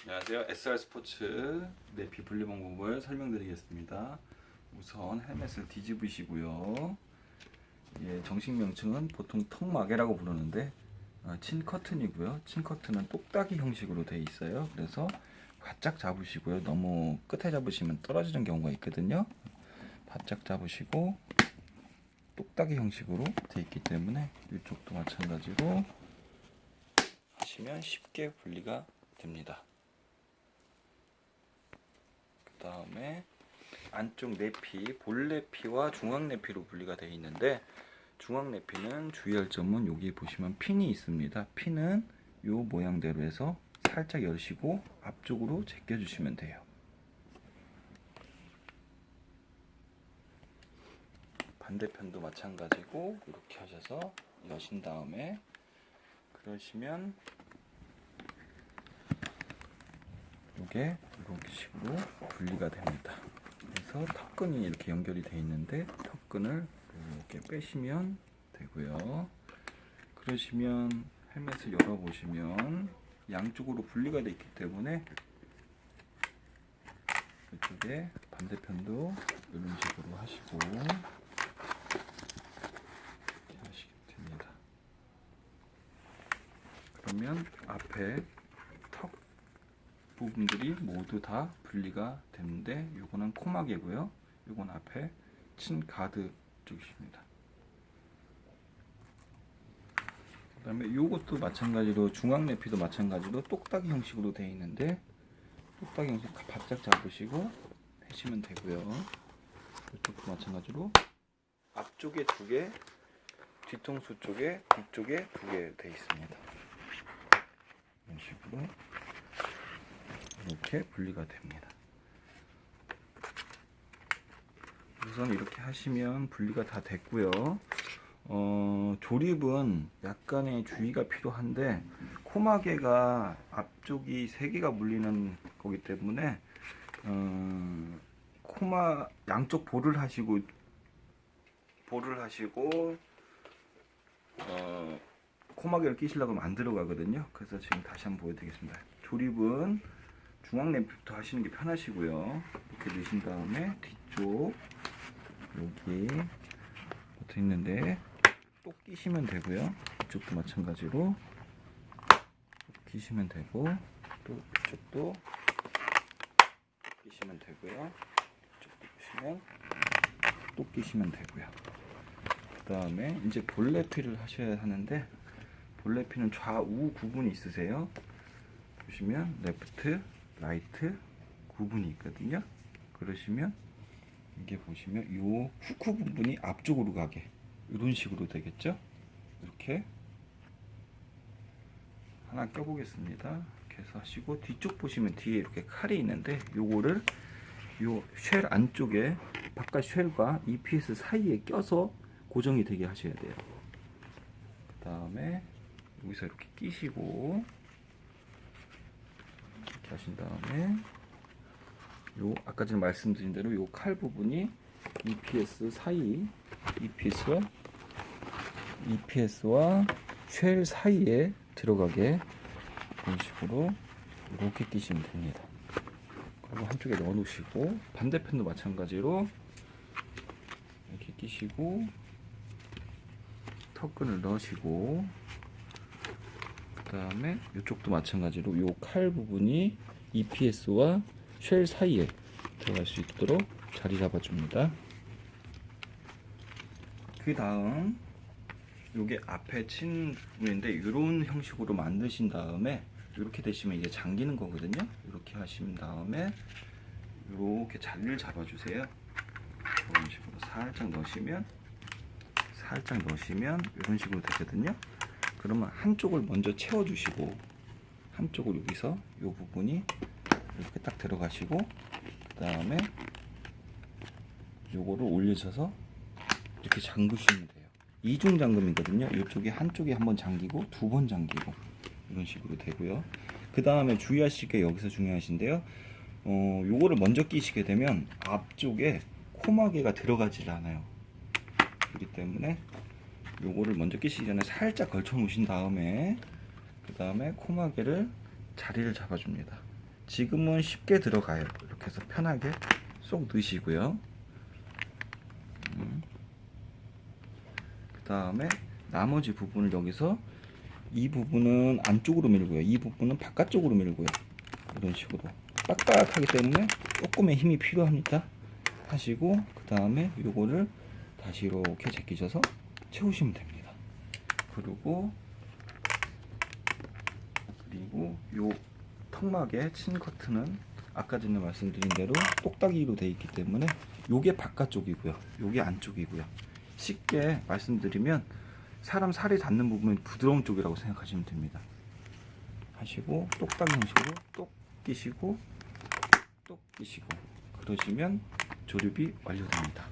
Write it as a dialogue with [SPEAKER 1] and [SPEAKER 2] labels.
[SPEAKER 1] 안녕하세요. SR 스포츠 내피 분리 방법을 설명드리겠습니다. 우선 헬멧을 뒤집으시고요. 예, 정식 명칭은 보통 턱마개라고 부르는데 어, 친 커튼이고요. 친 커튼은 똑딱이 형식으로 돼 있어요. 그래서 바짝 잡으시고요. 너무 끝에 잡으시면 떨어지는 경우가 있거든요. 바짝 잡으시고 똑딱이 형식으로 돼 있기 때문에 이쪽도 마찬가지로 하시면 쉽게 분리가 됩니다. 그 다음에 안쪽 내피, 볼 내피와 중앙 내피로 분리가 되어 있는데 중앙 내피는 주의할 점은 여기 보시면 핀이 있습니다. 핀은 이 모양대로 해서 살짝 열시고 앞쪽으로 제껴주시면 돼요. 반대편도 마찬가지고 이렇게 하셔서 여신 다음에 그러시면 이게 이런 식으로 분리가 됩니다. 그래서 턱끈이 이렇게 연결이 되어 있는데 턱끈을 이렇게 빼시면 되고요. 그러시면 헬멧을 열어보시면 양쪽으로 분리가 되어 있기 때문에 이쪽에 반대편도 이런 식으로 하시고 하시면 됩니다. 그러면 앞에 턱 부분들이 모두 다 분리가 됐는데 요거는 코막이고요. 요건 앞에 친 가드 쪽이십니다. 그 다음에 요것도 마찬가지로 중앙 내피도 마찬가지로 똑딱이 형식으로 되어 있는데 똑딱이 형식 바짝 잡으시고 하시면 되고요. 이쪽도 마찬가지로 앞쪽에 두 개, 뒤통수 쪽에 뒤쪽에 두 개 되어 있습니다. 이런 식으로 이렇게 분리가 됩니다. 우선 이렇게 하시면 분리가 다 됐고요. 어, 조립은 약간의 주의가 필요한데 코마개가 앞쪽이 세 개가 물리는 거기 때문에 어, 코마 양쪽 볼을 하시고 볼을 하시고 어, 코마개를 끼시려고 하면 안 들어가거든요. 그래서 지금 다시 한번 보여드리겠습니다. 조립은 중앙 램프부터 하시는 게 편하시고요. 이렇게 넣으신 다음에 뒤쪽 여기 붙어 있는데 또 끼시면 되고요. 이쪽도 마찬가지로 끼시면 되고 또 이쪽도 끼시면 되고요. 이쪽도 끼시면 또 끼시면 되고요. 그 다음에 이제 볼레피를 하셔야 하는데 볼레피는 좌우 구분이 있으세요. 보시면 레프트, 라이트 구분이 있거든요. 그러시면 이게 보시면 요 후크 부분이 앞쪽으로 가게 이런 식으로 되겠죠? 이렇게 하나 껴보겠습니다. 이렇게 해서 하시고 뒤쪽 보시면 뒤에 이렇게 칼이 있는데 요거를 요 쉘 안쪽에 바깥 쉘과 EPS 사이에 껴서 고정이 되게 하셔야 돼요. 그 다음에 여기서 이렇게 끼시고 하신 다음에 요 아까 전에 말씀드린 대로 요 칼 부분이 EPS 사이 EPS와 EPS와 쉘 사이에 들어가게 이런 식으로 이렇게 끼시면 됩니다. 그리고 한쪽에 넣어 놓으시고 반대편도 마찬가지로 이렇게 끼시고 턱끈을 넣으시고 그 다음에 이쪽도 마찬가지로 요칼 부분이 EPS와 쉘 사이에 들어갈 수 있도록 자리 잡아줍니다. 그 다음 요게 앞에 친 부분인데 이런 형식으로 만드신 다음에 이렇게 되시면 이제 잠기는 거거든요. 이렇게 하신 다음에 이렇게 자리를 잡아주세요. 이런 식으로 살짝 넣으시면 살짝 넣으시면 이런 식으로 되거든요. 그러면 한쪽을 먼저 채워주시고 한쪽을 여기서 이 부분이 이렇게 딱 들어가시고 그 다음에 요거를 올리셔서 이렇게 잠그시면 돼요. 이중 잠금이거든요. 이쪽에 한쪽에 한번 잠기고 두 번 잠기고 이런 식으로 되고요. 그 다음에 주의하실 게 여기서 중요하신데요. 어, 요거를 먼저 끼시게 되면 앞쪽에 코마개가 들어가질 않아요. 그렇기 때문에 요거를 먼저 끼시기 전에 살짝 걸쳐 놓으신 다음에 그 다음에 코마개를 자리를 잡아줍니다. 지금은 쉽게 들어가요. 이렇게 해서 편하게 쏙 넣으시고요. 그 다음에 나머지 부분을 여기서 이 부분은 안쪽으로 밀고요. 이 부분은 바깥쪽으로 밀고요. 이런 식으로 빡빡하기 때문에 조금의 힘이 필요합니다. 하시고 그 다음에 요거를 다시 이렇게 제끼셔서 채우시면 됩니다. 그리고 그리고 요 턱막의 친 커튼은 아까 전에 말씀드린 대로 똑딱이로 되어 있기 때문에 요게 바깥쪽이고요. 요게 안쪽이고요. 쉽게 말씀드리면 사람 살이 닿는 부분은 부드러운 쪽이라고 생각하시면 됩니다. 하시고 똑딱 형식으로 똑 끼시고 똑 끼시고 그러시면 조립이 완료됩니다.